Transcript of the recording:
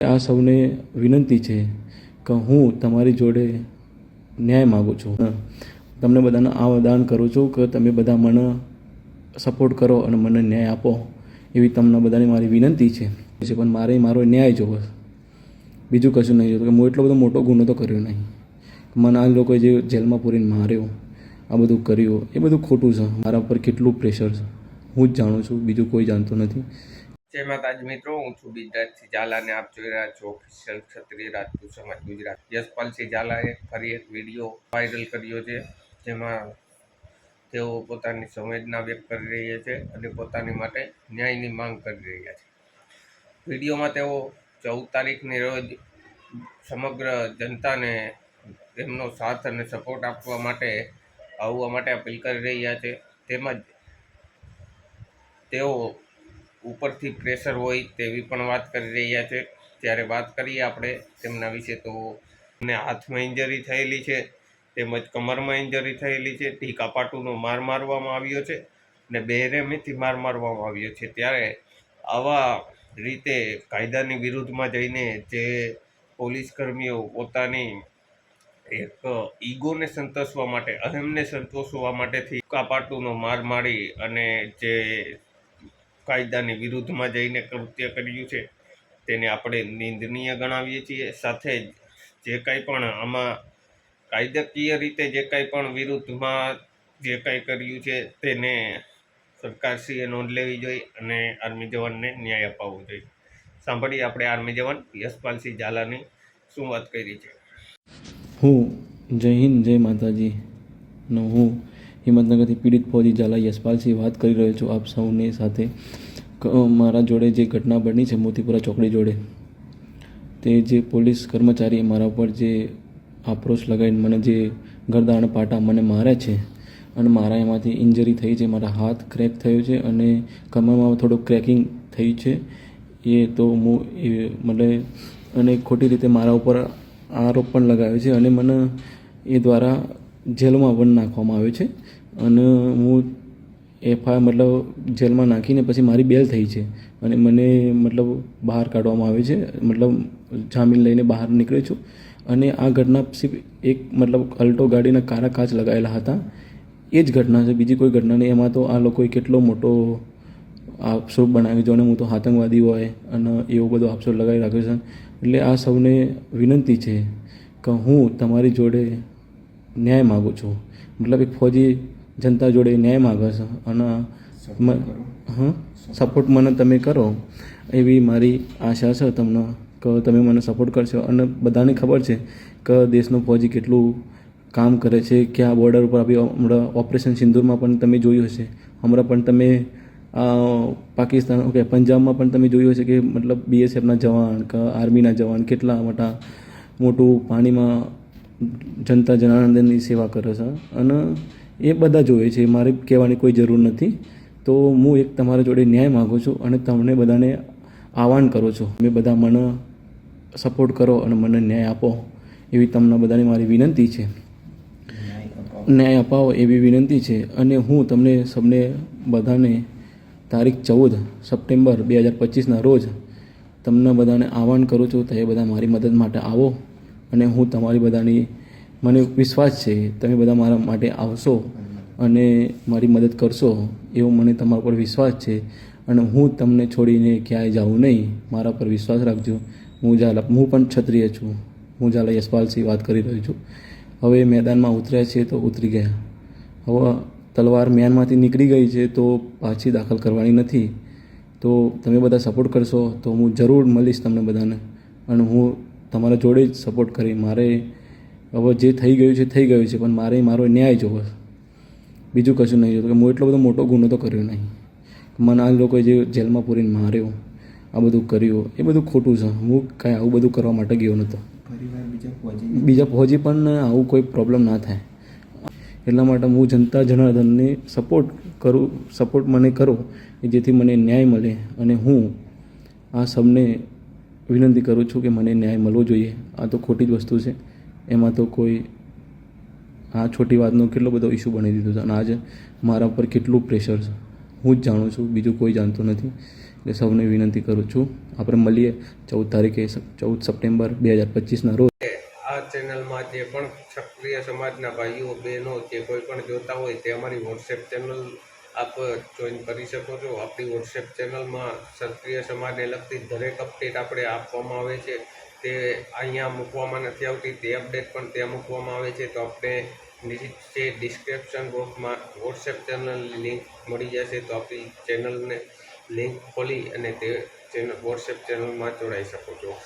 આ સૌને વિનંતી છે કે હું તમારી જોડે ન્યાય માગું છું. તમને બધાને આવાદાન કરું છું કે તમે બધા મને સપોર્ટ કરો અને મને ન્યાય આપો એવી તમને બધાની મારી વિનંતી છે. પણ મારે મારો ન્યાય જોવો બીજું કશું નહીં જોતું. કે હું એટલો બધો મોટો ગુનો તો કર્યો નહીં. મને આ લોકોએ જે જેલમાં પૂરીને માર્યો, આ બધું કર્યું, એ બધું ખોટું છે. મારા પર કેટલું પ્રેશર છે. હું જ જાણું છું. બીજું કોઈ જાણતું નથી. જય માતાજી મિત્રો, હું છું બિદ્રાજસિંહ ઝાલાને આપ જોઈ રહ્યા છો ઓફિશિયલ ક્ષત્રિય રાજપૂત સમાજ ગુજરાત. યશપાલસિંહ ઝાલાએ ફરી એક વીડિયો વાયરલ કર્યો છે, જેમાં તેઓ પોતાની સંવેદના વ્યક્ત કરી રહ્યા છે અને પોતાની માટે ન્યાયની માંગ કરી રહ્યા છે. વિડીયોમાં તેઓ ચૌદ તારીખની રોજ સમગ્ર જનતાને તેમનો સાથ અને સપોર્ટ આપવા માટે, આવવા માટે અપીલ કરી રહ્યા છે. તેમજ તેઓ ઉપરથી પ્રેશર હોય તેવી પણ વાત કરી રહ્યા છે. ત્યારે વાત કરીએ આપણે તેમના વિશે. તો એમને હાથમાં ઇન્જરી થયેલી છે, તેમજ કમરમાં ઇન્જરી થયેલી છે. ટીકા કાપાટુનો માર મારવામાં આવ્યો છે અને બેરેમીથી માર મારવામાં આવ્યો છે. ત્યારે આવા રીતે કાયદાની વિરુદ્ધમાં જઈને જે પોલીસ કર્મીઓ પોતાની એક ઈગોને સંતોષવા માટે, અહેમને સંતોષવા માટેથી કાપાટુનો માર મારી અને જે કાયદાની વિરુદ્ધમાં જઈને કૃત્ય કર્યું છે. તેને આપણે નિંદનીય ગણાવીએ છીએ. સાથે જ જે કાંઈ પણ આમાં કાયદાકીય રીતે જે કાંઈ પણ વિરુદ્ધમાં જે કાંઈ કર્યું છે તેને સરકારશ્રીએ નોંધ લેવી જોઈએ અને આર્મી જવાનને ન્યાય અપાવવો જોઈએ. સાંભળીએ આપણે આર્મી જવાન યશપાલસિંહ ઝાલાની શું વાત કરી છે. હું જય હિન્દ, જય માતાજી. નો હું હિંમતનગરથી પીડિત ફોજી ઝાલા યશપાલસિંહ વાત કરી રહ્યો છું. આપ સૌની સાથે મારા જોડે જે ઘટના બની છે, મોતીપુરા ચોકડી જોડે, તે જે પોલીસ કર્મચારીએ મારા ઉપર જે આક્રોશ લગાવીને મને જે ગરદાણ પાટા મને મારે છે અને મારા એમાંથી ઇન્જરી થઈ છે, મારા હાથ ક્રેક થયો છે અને કમરમાં થોડું ક્રેકિંગ થયું છે, એ તો હું એ મને અને ખોટી રીતે મારા ઉપર આરોપ પણ લગાવ્યો છે અને મને એ દ્વારા જેલમાં પણ નાખવામાં આવ્યો છે. અને હું એફઆઈઆર મતલબ જેલમાં નાખીને પછી મારી બેલ થઈ છે. અને મને મતલબ બહાર કાઢવામાં આવે છે. મતલબ જામીન લઈને બહાર નીકળ્યો છું. અને આ ઘટના સિર્ફ એક મતલબ અલ્ટો ગાડીના કારા કાચ લગાવેલા હતા. એ જ ઘટના છે. બીજી કોઈ ઘટના નહીં. એમાં તો આ લોકોએ કેટલો મોટો આપશો બનાવ્યો જોને હું તો આતંકવાદી હોય અને એવો બધો આપશો લગાવી રાખ્યો છે. એટલે આ સૌને વિનંતી છે કે હું તમારી જોડે ન્યાય માગું છું. મતલબ એક ફોજી જનતા જોડે ન્યાય માગે છે અને હા? સપોર્ટ મને તમે કરો એવી મારી આશા છે તમને. કે તમે મને સપોર્ટ કરશો. અને બધાને ખબર છે કે દેશનો ફૌજી કેટલું કામ કરે છે ક્યાં બોર્ડર ઉપર આપી હમણાં ઓપરેશન સિંદૂરમાં પણ તમે જોયું હશે. હમણાં પણ તમે પાકિસ્તાન ઓકે પંજાબમાં પણ તમે જોયું હશે કે મતલબ બીએસએફના જવાન કે આર્મીના જવાન કેટલા મોટા મોટું પાણીમાં જનતા જનાર્દનની સેવા કરે છે. અને એ બધા જોવે છે. મારે કહેવાની કોઈ જરૂર નથી. તો હું એક તમારા જોડે ન્યાય માગું છું અને તમને બધાને આહવાન કરું છું. મેં બધા મને સપોર્ટ કરો અને મને ન્યાય આપો એવી તમને બધાની મારી વિનંતી છે. ન્યાય અપાવો એવી વિનંતી છે. અને હું તમને સૌને બધાને તારીખ ચૌદ સપ્ટેમ્બર બે હજાર પચીસના રોજ તમને બધાને આહવાન કરું છું. તો એ બધા મારી મદદ માટે આવો. અને હું તમારી બધાની મને વિશ્વાસ છે, તમે બધા મારા માટે આવશો અને મારી મદદ કરશો એવો મને તમારા પર વિશ્વાસ છે અને હું તમને છોડીને ક્યાંય જાઉં નહીં. મારા પર વિશ્વાસ રાખજો. હું ઝાલા હું પણ ક્ષત્રિય છું. હું ઝાલા યશપાલસિંહ વાત કરી રહ્યો છું. હવે મેદાનમાં ઉતર્યા છીએ તો ઉતરી ગયા. હવે તલવાર મ્યાનમાંથી નીકળી ગઈ છે તો પાછી દાખલ કરવાની નથી. તો તમે બધા સપોર્ટ કરશો તો હું જરૂર મળીશ તમને બધાને. અને હું તમારા જોડે જ સપોર્ટ કરી મારે હવે જે થઈ ગયું છે થઈ ગયું છે પણ મારે મારો ન્યાય જોવો. બીજું કશું નહીં જોતું કે હું એટલો બધો મોટો ગુનો તો કર્યો નહીં. મને આ લોકોએ જે જેલમાં પૂરીને માર્યો આ બધું કર્યું એ બધું ખોટું છે. હું કાંઈ આવું બધું કરવા માટે ગયો નહોતો બીજા ફૌજી પણ આવું કોઈ પ્રોબ્લેમ ના થાય. એટલા માટે હું જનતા જનાર્દનને સપોર્ટ કરું સપોર્ટ મને કરો કે જેથી મને ન્યાય મળે અને હું આ સૌને વિનંતી કરું છું કે મને ન્યાય મળવો જોઈએ. આ તો ખોટી જ વસ્તુ છે. એમાં તો કોઈ, આ છોટી વાતનો કેટલો બધો ઇસ્યુ બની દીધો છે અને આજે મારા ઉપર કેટલું પ્રેશર છે. હું જ જાણું છું, બીજું કોઈ જાણતું નથી. એટલે સૌને વિનંતી કરું છું. આપણે મળીએ ચૌદ તારીખે, ચૌદ સપ્ટેમ્બર બે હજાર પચીસના રોજ. આ ચેનલમાં જે પણ ક્ષત્રિય સમાજના ભાઈઓ, બહેનો જે કોઈ પણ જોતા હોય તે અમારી વોટ્સએપ ચેનલ આપ જોઈન કરી શકો છો. આપણી વોટ્સએપ ચેનલમાં ક્ષત્રિય સમાજને લગતી દરેક અપડેટ આપણે આપવામાં આવે છે. તે અહીંયા મૂકવામાં નથી આવતી. તે અપડેટ પણ ત્યાં મૂકવામાં આવે છે. તો આપણે નીચે ડિસ્ક્રિપ્શન બોક્સમાં વોટ્સએપ ચેનલની લિંક મળી જશે. તો આપણી ચેનલને લિંક ખોલી અને તે ચેનલ વોટ્સએપ ચેનલમાં જોડાઈ શકો છો.